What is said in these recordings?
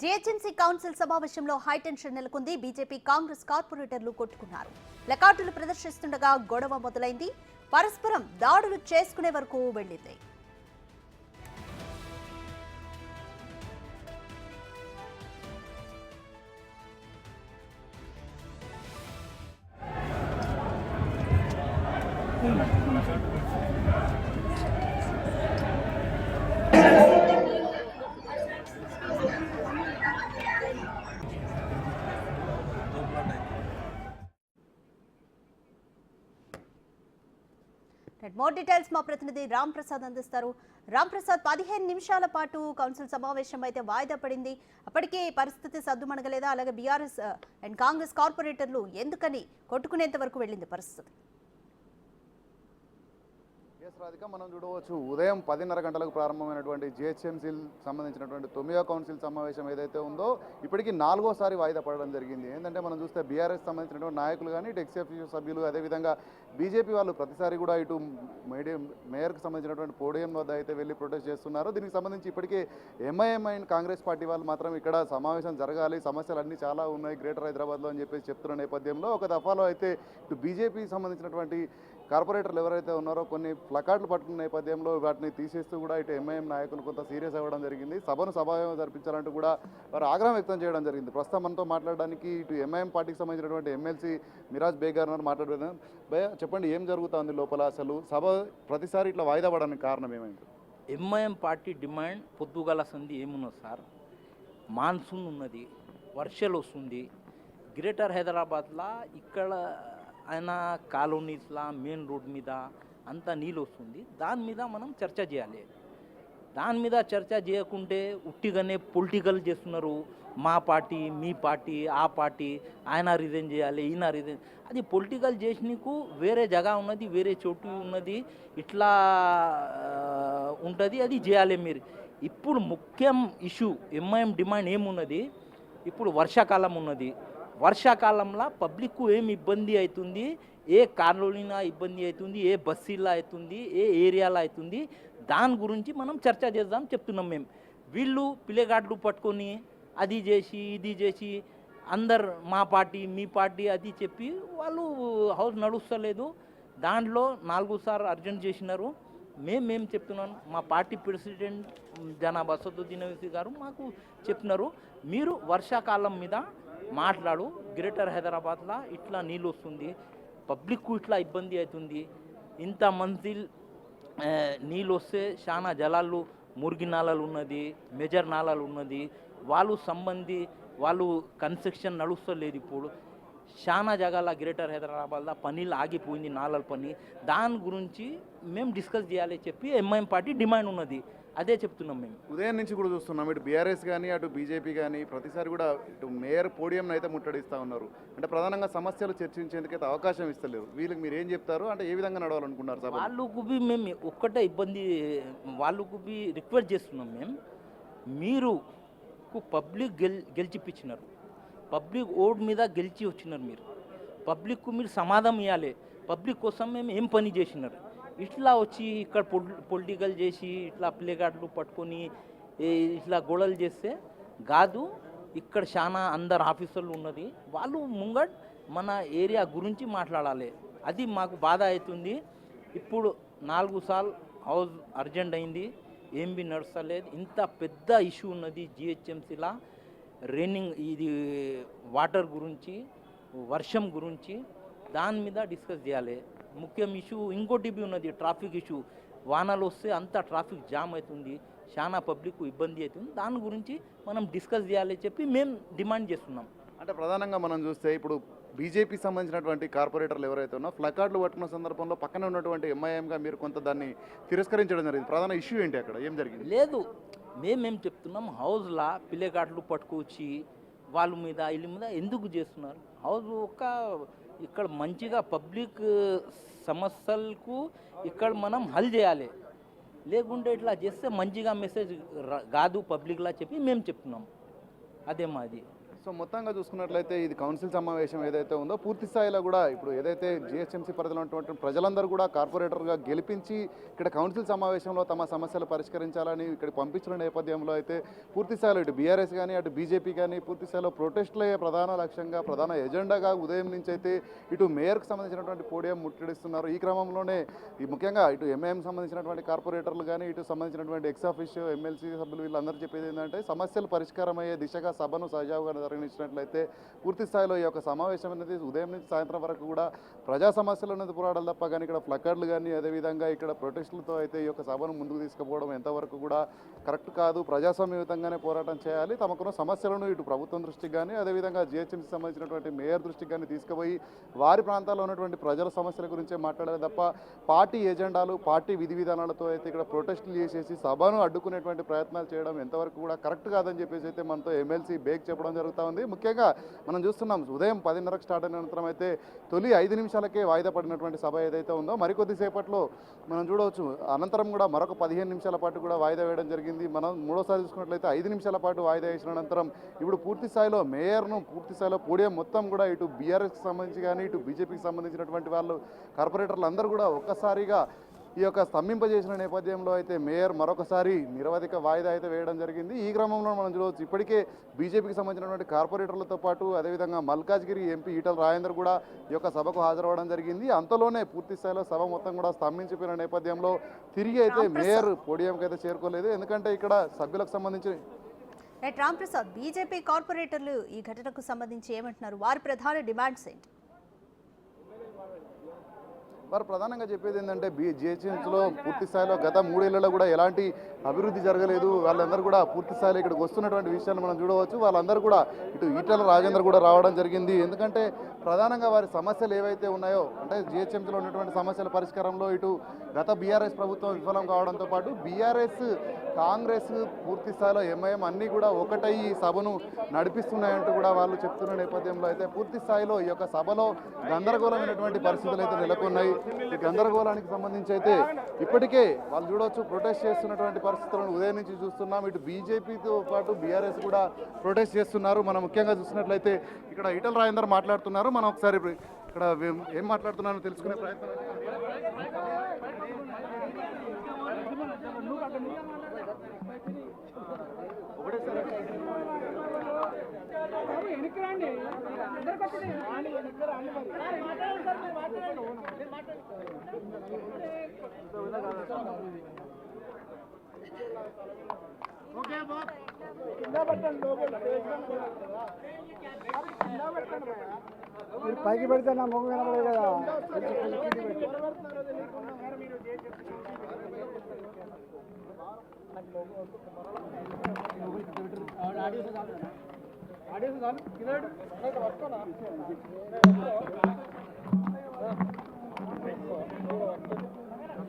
GHMC council సమావేశంలో high tension నెలకొంది. BJP Congress కార్పొరేటర్లు కొట్టుకున్నారు. ప్లకార్డులు ప్రదర్శిస్తుండగా గొడవ మొదలైంది. పరస్పరం దాడులు చేసుకునే వరకు వెళ్ళింది. మోర్ డీటెయిల్స్ మా ప్రతినిధి రామ్ ప్రసాద్ అందిస్తారు. రామ్ ప్రసాద్ పదిహేను నిమిషాల పాటు కౌన్సిల్ సమావేశం అయితే వాయిదా పడింది. అప్పటికే పరిస్థితి సద్దుమణగలేదా అలాగే బీఆర్ఎస్ అండ్ కాంగ్రెస్ కార్పొరేటర్లు ఎందుకని కొట్టుకునేంత వరకు వెళ్ళింది పరిస్థితి? ఎస్ రాధిక మనం చూడవచ్చు. ఉదయం పదిన్నర గంటలకు ప్రారంభమైనటువంటి జిహెచ్ఎంసీ సంబంధించినటువంటి తొమ్మిదో కౌన్సిల్ సమావేశం ఏదైతే ఉందో ఇప్పటికీ నాలుగోసారి వాయిదా పడడం జరిగింది. ఏంటంటే మనం చూస్తే బీఆర్ఎస్ సంబంధించినటువంటి నాయకులు కానీ ఇటు సభ్యులు అదేవిధంగా బీజేపీ వాళ్ళు ప్రతిసారి కూడా ఇటు మేడియం మేయర్కి సంబంధించినటువంటి పోడియం వద్ద అయితే వెళ్ళి ప్రొటెస్ట్ చేస్తున్నారు. దీనికి సంబంధించి ఇప్పటికే ఎంఐఎం అండ్ కాంగ్రెస్ పార్టీ వాళ్ళు మాత్రం ఇక్కడ సమావేశం జరగాలి. సమస్యలు అన్నీ చాలా ఉన్నాయి. గ్రేటర్ హైదరాబాద్లో అని చెప్పేసి చెప్తున్న నేపథ్యంలో ఒక దఫాలో అయితే ఇటు బీజేపీ సంబంధించినటువంటి కార్పొరేటర్లు ఎవరైతే ఉన్నారో కొన్ని ప్లకార్డులు పట్టుకున్న నేపథ్యంలో వాటిని తీసేస్తూ కూడా ఇటు ఎంఐఎం నాయకులు కొంత సీరియస్ అవ్వడం జరిగింది. సభను సభాయం జరిపించాలంటూ కూడా వారు ఆగ్రహం వ్యక్తం చేయడం జరిగింది. ప్రస్తుతం మనతో మాట్లాడడానికి ఇటు ఎంఐఎం పార్టీకి సంబంధించినటువంటి ఎమ్మెల్సీ మిరాజ్ బేగ్ గారు మాట్లాడుతున్నారు భయ చెప్పండి ఏం జరుగుతుంది లోపల అసలు? సభ ప్రతిసారి ఇట్లా వాయిదా పడడానికి కారణం ఏమైంది? ఎంఐఎం పార్టీ డిమాండ్ పొద్దుగల సంధి ఏమున్నది సార్? మాన్సూన్ ఉన్నది వర్షాలు వస్తుంది. గ్రేటర్ హైదరాబాద్లో ఇక్కడ ఆయన కాలనీస్లా మెయిన్ రోడ్ మీద అంత నీళ్ళు వస్తుంది దాని మీద మనం చర్చ చేయాలి. దాని మీద చర్చ చేయకుంటే ఉట్టిగానే పొలిటికల్ చేస్తున్నారు. మా పార్టీ మీ పార్టీ ఆ పార్టీ ఆయన రిజైన్ చేయాలి ఈయన రిజైన్ అది పొలిటికల్ చేసినకు వేరే జగా ఉన్నది వేరే చోటు ఉన్నది ఇట్లా ఉంటుంది అది చేయాలి మీరు. ఇప్పుడు ముఖ్యం ఇష్యూ ఎంఐఎం డిమాండ్ ఏమున్నది? ఇప్పుడు వర్షాకాలం ఉన్నది. వర్షాకాలంలో పబ్లిక్కు ఏం ఇబ్బంది అవుతుంది? ఏ కార్లోనైనా ఇబ్బంది అవుతుంది ఏ బస్సీలో అవుతుంది ఏ ఏరియాలో అవుతుంది? దాని గురించి మనం చర్చ చేద్దాం చెప్తున్నాం మేము. వీళ్ళు పిల్లగాడ్లు పట్టుకొని అది చేసి ఇది చేసి అందరు మా పార్టీ మీ పార్టీ అది చెప్పి వాళ్ళు హౌస్ నడుస్తలేదు. దాంట్లో నాలుగు సార్లు అర్జెంట్ చేసినారు. మేమేం చెప్తున్నాను మా పార్టీ ప్రెసిడెంట్ జనాబ్ అసదుద్దీన్ గారు మాకు చెప్తున్నారు మీరు వర్షాకాలం మీద మాట్లాడు గ్రేటర్ హైదరాబాద్లో ఇట్లా నీళ్ళు వస్తుంది పబ్లిక్కు ఇట్లా ఇబ్బంది అవుతుంది. ఇంత మంది నీళ్ళు వస్తే చాలా జలాలు మురిగి నాళాలు ఉన్నది మెజర్ నాళాలు ఉన్నది. వాళ్ళు సంబంధి వాళ్ళు కన్స్ట్రక్షన్ నడుస్తలేదు ఇప్పుడు. చాలా జగాల గ్రేటర్ హైదరాబాద్లో పనిలు ఆగిపోయింది నాళాల పని. దాని గురించి మేము డిస్కస్ చేయాలి చెప్పి ఎంఐఎం పార్టీ డిమాండ్ ఉన్నది. అదే చెప్తున్నాం మేము. ఉదయం నుంచి కూడా చూస్తున్నాం. ఇటు బీఆర్ఎస్ కానీ అటు బీజేపీ కానీ ప్రతిసారి కూడా ఇటు మేయర్ పోడియం అయితే ముట్టడిస్తూ ఉన్నారు. అంటే ప్రధానంగా సమస్యలు చర్చించేందుకైతే అవకాశం ఇస్తలేరు వీళ్ళకి మీరు ఏం చెప్తారు? అంటే ఏ విధంగా నడవాలనుకున్నారు సభ వాళ్ళకు బి మేము ఒక్కటే ఇబ్బంది వాళ్ళకు బి రిక్వెస్ట్ చేస్తున్నాం మేము. మీరు పబ్లిక్ గెల్ గెలిచిపించినారు పబ్లిక్ ఓట్ మీద గెలిచి వచ్చినారు మీరు. పబ్లిక్కు మీరు సమాధానం ఇవ్వాలి పబ్లిక్ కోసం మేము ఏం పని చేసినారు? ఇట్లా వచ్చి ఇక్కడ పొలిటికల్ చేసి ఇట్లా ప్లేగార్డులు పట్టుకొని ఇట్లా గొడవలు చేస్తే కాదు ఇక్కడ చాలా అందరు ఆఫీసర్లు ఉన్నది. వాళ్ళు ముంగట్ మన ఏరియా గురించి మాట్లాడాలి. అది మాకు బాధ అవుతుంది ఇప్పుడు నాలుగు సార్లు హౌస్ అర్జెంట్ అయింది. ఏం బి నడుస్తలేదు. ఇంత పెద్ద ఇష్యూ ఉన్నది జిహెచ్ఎంసీలా. రైనింగ్ ఇది వాటర్ గురించి వర్షం గురించి దాని మీద డిస్కస్ చేయాలి. ముఖ్యం ఇష్యూ ఇంకోటి బి ఉన్నది ట్రాఫిక్ ఇష్యూ వానలు వస్తే అంత ట్రాఫిక్ జామ్ అవుతుంది చాలా పబ్లిక్ ఇబ్బంది అవుతుంది. దాని గురించి మనం డిస్కస్ చేయాలి చెప్పి మేము డిమాండ్ చేస్తున్నాం. అంటే ప్రధానంగా మనం చూస్తే ఇప్పుడు బీజేపీ సంబంధించినటువంటి కార్పొరేటర్లు ఎవరైతే ఉన్నా ప్లకార్డులు పట్టుకున్న సందర్భంలో పక్కన ఉన్నటువంటి ఎంఐఎంగా మీరు కొంత దాన్ని తిరస్కరించడం జరిగింది. ప్రధాన ఇష్యూ ఏంటి అక్కడ? ఏం జరిగింది? లేదు మేమేం చెప్తున్నాం హౌస్లా పిల్లగాడ్లు పట్టుకొచ్చి వాళ్ళ మీద వీళ్ళ మీద ఎందుకు చేస్తున్నారు? హౌస్ ఒక ఇక్కడ మంచిగా పబ్లిక్ సమస్యలకు ఇక్కడ మనం హల్ చేయాలి. లేకుంటే ఇట్లా చేస్తే మంచిగా మెసేజ్ కాదు పబ్లిక్లా చెప్పి మేము చెప్తున్నాం. అదే మాది. సో మొత్తంగా చూసుకున్నట్లయితే ఇది కౌన్సిల్ సమావేశం ఏదైతే ఉందో పూర్తి స్థాయిలో కూడా ఇప్పుడు ఏదైతే జిహెచ్ఎంసీ పరిధిలో ఉన్నటువంటి ప్రజలందరూ కూడా కార్పొరేటర్గా గెలిపించి ఇక్కడ కౌన్సిల్ సమావేశంలో తమ సమస్యలు పరిష్కరించాలని ఇక్కడ పంపించిన నేపథ్యంలో అయితే పూర్తి స్థాయిలో ఇటు బీఆర్ఎస్ కానీ అటు బీజేపీ కానీ పూర్తి స్థాయిలో ప్రొటెస్టులే ప్రధాన లక్ష్యంగా ప్రధాన ఎజెండాగా ఉదయం నుంచి అయితే ఇటు మేయర్కు సంబంధించినటువంటి పోడియం ముట్టడిస్తున్నారు. ఈ క్రమంలోనే ఈ ముఖ్యంగా ఇటు ఎంఏఎం సంబంధించినటువంటి కార్పొరేటర్లు కానీ ఇటు సంబంధించినటువంటి ఎక్స్ ఆఫీషియో ఎమ్మెల్సీ సభ్యులు వీళ్ళందరూ చెప్పేది ఏంటంటే సమస్యలు పరిష్కారం అయ్యే దిశగా సభను సజావుగా పరిగణించినట్లయితే పూర్తి స్థాయిలో ఈ యొక్క సమావేశం అనేది ఉదయం నుంచి సాయంత్రం వరకు కూడా ప్రజా సమస్యల అనేది పోరాడాలి తప్ప కానీ ఇక్కడ ప్లకార్డులు కానీ అదేవిధంగా ఇక్కడ ప్రొటెస్టులతో అయితే ఈ యొక్క సభను ముందుకు తీసుకుపోవడం ఎంతవరకు కూడా కరెక్ట్ కాదు. ప్రజాస్వామ్యయుతంగానే పోరాటం చేయాలి. తమకున్న సమస్యలను ఇటు ప్రభుత్వం దృష్టికి కానీ అదేవిధంగా జిహెచ్ఎంసీ సంబంధించినటువంటి మేయర్ దృష్టికి కానీ తీసుకుపోయి వారి ప్రాంతాల్లో ఉన్నటువంటి ప్రజల సమస్యల గురించే మాట్లాడాలి తప్ప పార్టీ ఎజెండాలు పార్టీ విధి విధానాలతో అయితే ఇక్కడ ప్రొటెస్టులు చేసేసి సభను అడ్డుకునేటువంటి ప్రయత్నాలు చేయడం ఎంతవరకు కూడా కరెక్ట్ కాదని చెప్పేసి అయితే మనతో ఎమ్మెల్సీ బేక్ చెప్పడం జరుగుతుంది. జరుగుతూ ఉంది. ముఖ్యంగా మనం చూస్తున్నాం ఉదయం పదిన్నరకు స్టార్ట్ అయిన అనంతరం అయితే తొలి ఐదు నిమిషాలకే వాయిదా పడినటువంటి సభ ఏదైతే ఉందో మరికొద్ది సేపట్లో మనం చూడవచ్చు అనంతరం కూడా మరొక పదిహేను నిమిషాల పాటు కూడా వాయిదా వేయడం జరిగింది. మనం మూడోసారి చూసుకున్నట్లయితే ఐదు నిమిషాల పాటు వాయిదా వేసిన అనంతరం ఇప్పుడు పూర్తి స్థాయిలో మేయర్ను పూర్తి స్థాయిలో పోడియం మొత్తం కూడా ఇటు బీఆర్ఎస్కి సంబంధించి కానీ ఇటు బీజేపీకి సంబంధించినటువంటి వాళ్ళు కార్పొరేటర్లు అందరూ కూడా ఒక్కసారిగా ఈ యొక్క స్తంభింపజేసిన నేపథ్యంలో అయితే మేయర్ మరొకసారి నిరవధిక వాయిదా అయితే వేయడం జరిగింది. ఈ క్రమంలో మనం చూడవచ్చు ఇప్పటికే బీజేపీకి సంబంధించినటువంటి కార్పొరేటర్లతో పాటు అదేవిధంగా మల్కాజ్గిరి ఎంపీ ఈటల రాజేందర్ కూడా ఈ యొక్క సభకు హాజరవ్వడం జరిగింది. అంతలోనే పూర్తి స్థాయిలో సభ మొత్తం కూడా స్తంభించిపోయిన నేపథ్యంలో తిరిగి అయితే మేయర్ పోడియంకి అయితే చేరుకోలేదు. ఎందుకంటే ఇక్కడ సభ్యులకు సంబంధించి రైట్ బీజేపీ కార్పొరేటర్లు ఈ ఘటనకు సంబంధించి ఏమంటున్నారు? వారి ప్రధాన డిమాండ్స్ ఏంటి? వారు ప్రధానంగా చెప్పేది ఏంటంటే బీ జిహెచ్ఎంసీలో పూర్తి స్థాయిలో గత మూడేళ్ళలో కూడా ఎలాంటి అభివృద్ధి జరగలేదు. వాళ్ళందరూ కూడా పూర్తి స్థాయిలో ఇక్కడికి వస్తున్నటువంటి విషయాన్ని మనం చూడవచ్చు. వాళ్ళందరూ కూడా ఇటు ఈటల రాజేందర్ కూడా రావడం జరిగింది. ఎందుకంటే ప్రధానంగా వారి సమస్యలు ఏవైతే ఉన్నాయో అంటే జిహెచ్ఎంసీలో ఉన్నటువంటి సమస్యల పరిష్కారంలో ఇటు గత బీఆర్ఎస్ ప్రభుత్వం విఫలం కావడంతో పాటు బీఆర్ఎస్ కాంగ్రెస్ పూర్తి స్థాయిలో ఎంఐఎం అన్నీ కూడా ఒకటై ఈ సభను నడిపిస్తున్నాయంటూ కూడా వాళ్ళు చెప్తున్న నేపథ్యంలో అయితే పూర్తి స్థాయిలో ఈ యొక్క సభలో గందరగోళమైనటువంటి పరిస్థితులు అయితే నెలకొన్నాయి. ఈ గందరగోళానికి సంబంధించి అయితే ఇప్పటికే వాళ్ళు చూడవచ్చు ప్రొటెస్ట్ చేస్తున్నటువంటి పరిస్థితులను ఉదయం నుంచి చూస్తున్నాం. ఇటు బీజేపీతో పాటు బీఆర్ఎస్ కూడా ప్రొటెస్ట్ చేస్తున్నారు. మనం ముఖ్యంగా చూసినట్లయితే ఇక్కడ ఈటల రాజేందర్ మాట్లాడుతున్నారు. మనం ఒకసారి ఇక్కడ ఏం- మాట్లాడుతున్నారో తెలుసుకునే ప్రయత్నం మీరు పైకి పెడితే నా ముఖం కనపడదు కదా. కొంచెం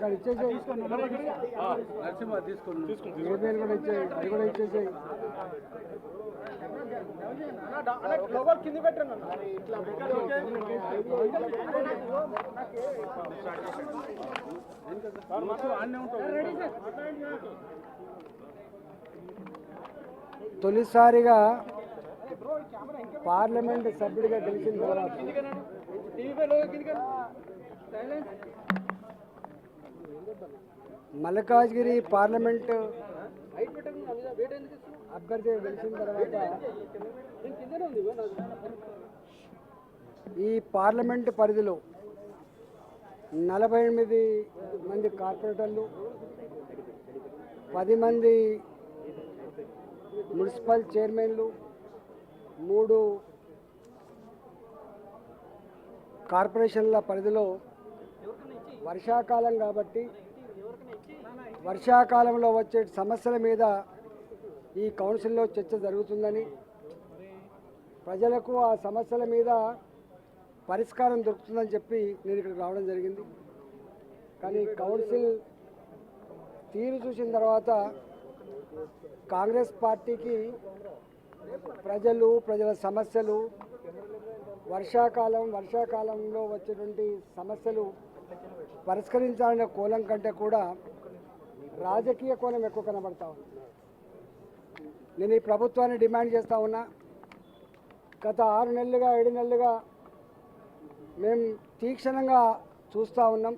కార్డు ఇచ్చేసేయి. ఏ పేరు కూడా ఇచ్చేయి అది కూడా ఇచ్చేసేయి. తొలిసారిగా పార్లమెంట్ సభ్యుడిగా గెలిచిన తర్వాత. మల్లికాజ్గిరి పార్లమెంట్ అభ్యర్థి గెలిచిన తర్వాత ఈ పార్లమెంట్ పరిధిలో నలభై ఎనిమిది మంది కార్పొరేటర్లు పది మంది మున్సిపల్ చైర్మన్లు మూడు కార్పొరేషన్ల పరిధిలో వర్షాకాలం కాబట్టి వర్షాకాలంలో వచ్చే సమస్యల మీద ఈ కౌన్సిల్లో చర్చ జరుగుతుందని ప్రజలకు ఆ సమస్యల మీద పరిష్కారం దొరుకుతుందని చెప్పి నేను ఇక్కడికి రావడం జరిగింది. కానీ కౌన్సిల్ తీరు చూసిన తర్వాత కాంగ్రెస్ పార్టీకి ప్రజలు ప్రజల సమస్యలు వర్షాకాలం వర్షాకాలంలో వచ్చేటువంటి సమస్యలు పరిష్కరించాలనే కోణం కంటే కూడా రాజకీయ కోణం ఎక్కువ కనబడతా ఉంది. నేను ఈ ప్రభుత్వాన్ని డిమాండ్ చేస్తూ ఉన్నా. గత ఆరు నెలలుగా ఏడు నెలలుగా మేము తీక్షణంగా చూస్తూ ఉన్నాం.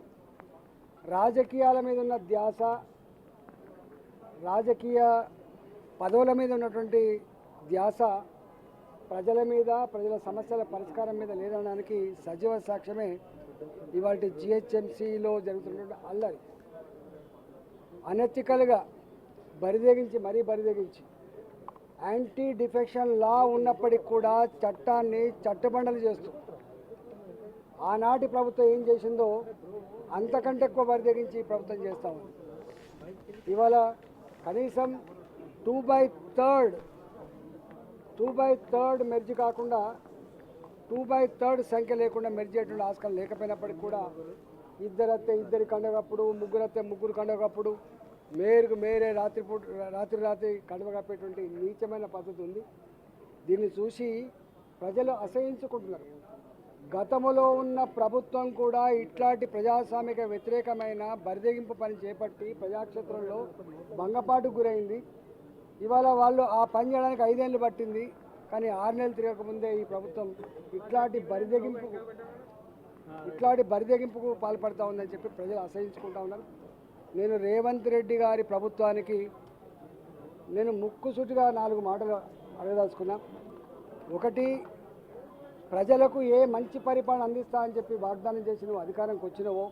రాజకీయాల మీద ఉన్న ధ్యాస రాజకీయ పదవుల మీద ఉన్నటువంటి ధ్యాస ప్రజల మీద ప్రజల సమస్యల పరిష్కారం మీద లేదనడానికి సజీవ సాక్ష్యమే ఇవాళ జిహెచ్ఎంసీలో జరుగుతున్నటువంటి అల్లరి. అనెథికల్గా బరిదేగించి మరీ బరిదేగించి యాంటీ డిఫెక్షన్ లా ఉన్నప్పటికి కూడా చట్టాన్ని చట్టబండలు చేస్తూ ఆనాటి ప్రభుత్వం ఏం చేసిందో అంతకంటే ఎక్కువ బరిదేగించి ప్రభుత్వం చేస్తాము ఉంది. ఇవాళ కనీసం two by third two by third merge కాకుండా టూ బై థర్డ్ సంఖ్య లేకుండా మెర్జ్ అయ్యేటువంటి ఆస్కారం లేకపోయినప్పటికీ కూడా ఇద్దరత్తే ఇద్దరి కండగప్పుడు ముగ్గురత్తే ముగ్గురు కండగప్పుడు మేరుకు మేరే రాత్రిపూట రాత్రి రాత్రి కడవ కప్పేటువంటి నీచమైన పద్ధతి ఉంది. దీన్ని చూసి ప్రజలు అసహించుకుంటున్నారు. గతంలో ఉన్న ప్రభుత్వం కూడా ఇట్లాంటి ప్రజాస్వామిక వ్యతిరేకమైన బరిదెగింపు పని చేపట్టి ప్రజాక్షేత్రంలో భంగపాటుకు గురైంది. ఇవాళ వాళ్ళు ఆ పని చేయడానికి ఐదేళ్ళు పట్టింది కానీ ఆరు నెలలు తిరగకముందే ఈ ప్రభుత్వం ఇట్లాంటి బరిదెగింపు ఇట్లాంటి బరిదెగింపుకు పాల్పడతా ఉందని చెప్పి ప్రజలు అసహించుకుంటా ఉన్నారు. నేను రేవంత్ రెడ్డి గారి ప్రభుత్వానికి నేను ముక్కుసూటిగా నాలుగు మాటలు అడగదలుచుకున్నా. ఒకటి ప్రజలకు ఏ మంచి పరిపాలన అందిస్తా అని చెప్పి వాగ్దానం చేసి నువ్వు అధికారంకి వచ్చినవో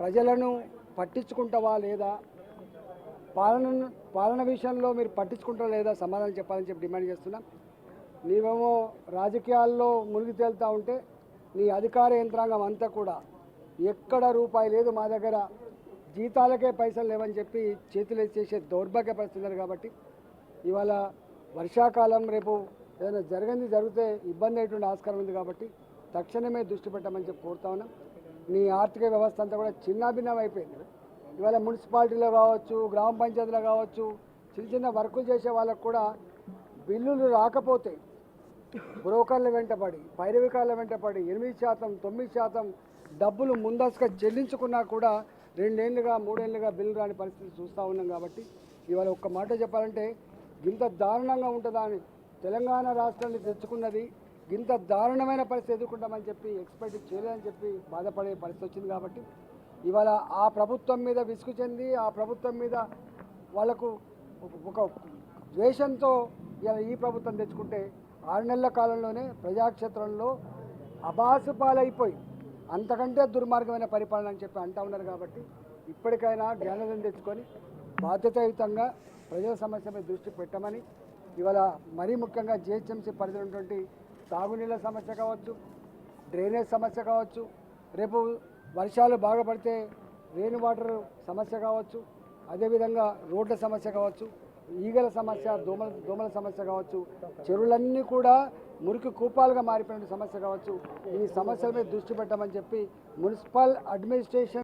ప్రజలను పట్టించుకుంటావా లేదా పాలన పాలన విషయంలో మీరు పట్టించుకుంటారా లేదా సమాధానం చెప్పాలని చెప్పి డిమాండ్ చేస్తున్నా. నీవేమో రాజకీయాల్లో మునిగి తేలుతూ ఉంటే నీ అధికార యంత్రాంగం అంతా కూడా ఎక్కడ రూపాయి లేదు మా దగ్గర. జీతాలకే పైసలు లేవని చెప్పి చేతులు చేసే దౌర్భాగ్య పరిస్థితులు కాబట్టి ఇవాళ వర్షాకాలం రేపు ఏదైనా జరిగింది జరిగితే ఇబ్బంది అయ్యేటువంటి ఆస్కారం ఉంది కాబట్టి తక్షణమే దృష్టి పెట్టమని చెప్పి కోరుతా ఉన్నాం. నీ ఆర్థిక వ్యవస్థ అంతా కూడా చిన్నాభిన్నం అయిపోయింది. ఇవాళ మున్సిపాలిటీలో కావచ్చు గ్రామ పంచాయతీలో కావచ్చు చిన్న చిన్న వర్కులు చేసే వాళ్ళకు కూడా బిల్లులు రాకపోతే బ్రోకర్ల వెంటపడి పైరవికాల వెంటపడి ఎనిమిది శాతం తొమ్మిది శాతం డబ్బులు ముందస్తుగా చెల్లించుకున్నా కూడా రెండేళ్ళుగా మూడేళ్ళుగా బిల్లు రాని పరిస్థితి చూస్తూ ఉన్నాం కాబట్టి ఇవాళ ఒక్క మాట చెప్పాలంటే ఇంత దారుణంగా ఉంటుందా అని తెలంగాణ రాష్ట్రాన్ని తెచ్చుకున్నది ఇంత దారుణమైన పరిస్థితి ఎదుర్కొంటామని చెప్పి ఎక్స్పెక్ట్ చేయలేదని చెప్పి బాధపడే పరిస్థితి వచ్చింది కాబట్టి ఇవాళ ఆ ప్రభుత్వం మీద విసుగు చెంది ఆ ప్రభుత్వం మీద వాళ్ళకు ఒక- ఒక ద్వేషంతో ఇలా ఈ ప్రభుత్వం తెచ్చుకుంటే ఆరు నెలల కాలంలోనే ప్రజాక్షేత్రంలో అబాసు పాలైపోయి అంతకంటే దుర్మార్గమైన పరిపాలన అని చెప్పి అంటా ఉన్నారు కాబట్టి ఇప్పటికైనా జ్ఞానోదయం తెచ్చుకొని బాధ్యతాయుతంగా ప్రజల సమస్య మీద దృష్టి పెట్టమని ఇవాళ మరీ ముఖ్యంగా జిహెచ్ఎంసీ పరిధిలో ఉన్నటువంటి తాగునీళ్ళ సమస్య కావచ్చు డ్రైనేజ్ సమస్య కావచ్చు రేపు వర్షాలు బాగా పడితే రెయిన్ వాటర్ సమస్య కావచ్చు. అదేవిధంగా రోడ్ల సమస్య కావచ్చు ఈగల సమస్య దోమల దోమల సమస్య కావచ్చు చెరువులన్నీ కూడా మురికి కూపాలుగా మారిపోయిన సమస్య కావచ్చు. ఈ సమస్యల మీద దృష్టి పెట్టమని చెప్పి మున్సిపల్ అడ్మినిస్ట్రేషన్